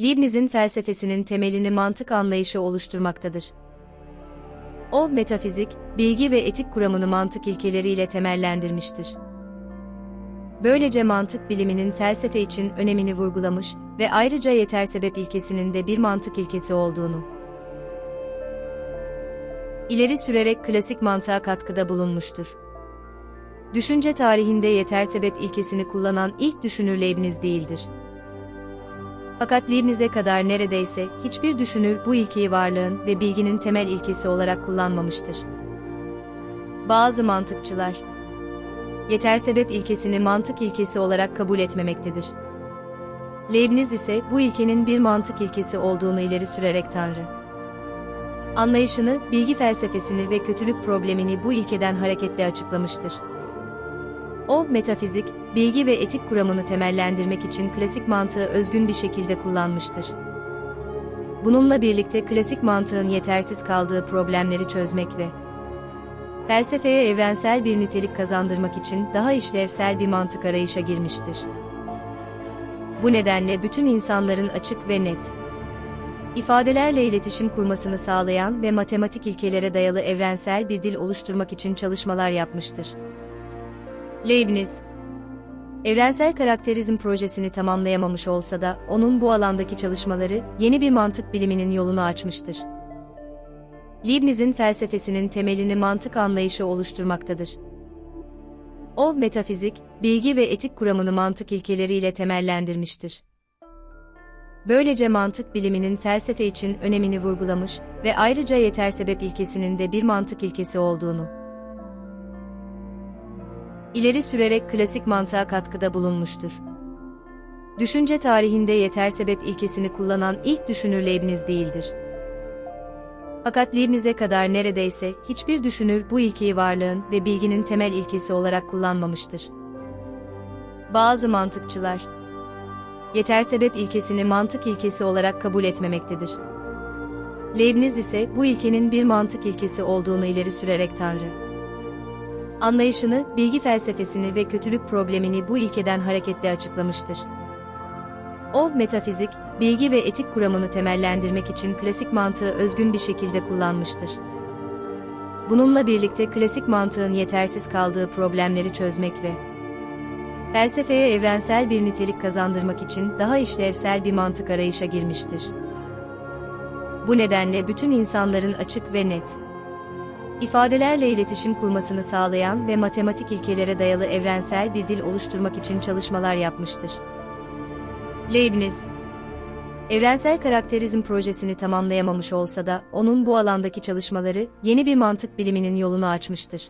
Leibniz'in felsefesinin temelini mantık anlayışı oluşturmaktadır. O, metafizik, bilgi ve etik kuramını mantık ilkeleriyle temellendirmiştir. Böylece mantık biliminin felsefe için önemini vurgulamış ve ayrıca yeter sebep ilkesinin de bir mantık ilkesi olduğunu ileri sürerek klasik mantığa katkıda bulunmuştur. Düşünce tarihinde yeter sebep ilkesini kullanan ilk düşünür Leibniz değildir. Fakat Leibniz'e kadar neredeyse hiçbir düşünür bu ilkeyi varlığın ve bilginin temel ilkesi olarak kullanmamıştır. Bazı mantıkçılar yeter sebep ilkesini mantık ilkesi olarak kabul etmemektedir. Leibniz ise bu ilkenin bir mantık ilkesi olduğunu ileri sürerek Tanrı anlayışını, bilgi felsefesini ve kötülük problemini bu ilkeden hareketle açıklamıştır. O, metafizik, bilgi ve etik kuramını temellendirmek için klasik mantığı özgün bir şekilde kullanmıştır. Bununla birlikte klasik mantığın yetersiz kaldığı problemleri çözmek ve felsefeye evrensel bir nitelik kazandırmak için daha işlevsel bir mantık arayışa girmiştir. Bu nedenle bütün insanların açık ve net ifadelerle iletişim kurmasını sağlayan ve matematik ilkelere dayalı evrensel bir dil oluşturmak için çalışmalar yapmıştır. Leibniz, evrensel karakterizm projesini tamamlayamamış olsa da onun bu alandaki çalışmaları yeni bir mantık biliminin yolunu açmıştır. Leibniz'in felsefesinin temelini mantık anlayışı oluşturmaktadır. O, metafizik, bilgi ve etik kuramını mantık ilkeleriyle temellendirmiştir. Böylece mantık biliminin felsefe için önemini vurgulamış ve ayrıca yeter sebep ilkesinin de bir mantık ilkesi olduğunu ileri sürerek klasik mantığa katkıda bulunmuştur. Düşünce tarihinde yeter sebep ilkesini kullanan ilk düşünür Leibniz değildir. Fakat Leibniz'e kadar neredeyse hiçbir düşünür bu ilkeyi varlığın ve bilginin temel ilkesi olarak kullanmamıştır. Bazı mantıkçılar, yeter sebep ilkesini mantık ilkesi olarak kabul etmemektedir. Leibniz ise bu ilkenin bir mantık ilkesi olduğunu ileri sürerek Tanrı anlayışını, bilgi felsefesini ve kötülük problemini bu ilkeden hareketle açıklamıştır. O, metafizik, bilgi ve etik kuramını temellendirmek için klasik mantığı özgün bir şekilde kullanmıştır. Bununla birlikte klasik mantığın yetersiz kaldığı problemleri çözmek ve felsefeye evrensel bir nitelik kazandırmak için daha işlevsel bir mantık arayışa girmiştir. Bu nedenle bütün insanların açık ve net ifadelerle iletişim kurmasını sağlayan ve matematik ilkelere dayalı evrensel bir dil oluşturmak için çalışmalar yapmıştır. Leibniz, evrensel karakterizm projesini tamamlayamamış olsa da onun bu alandaki çalışmaları yeni bir mantık biliminin yolunu açmıştır.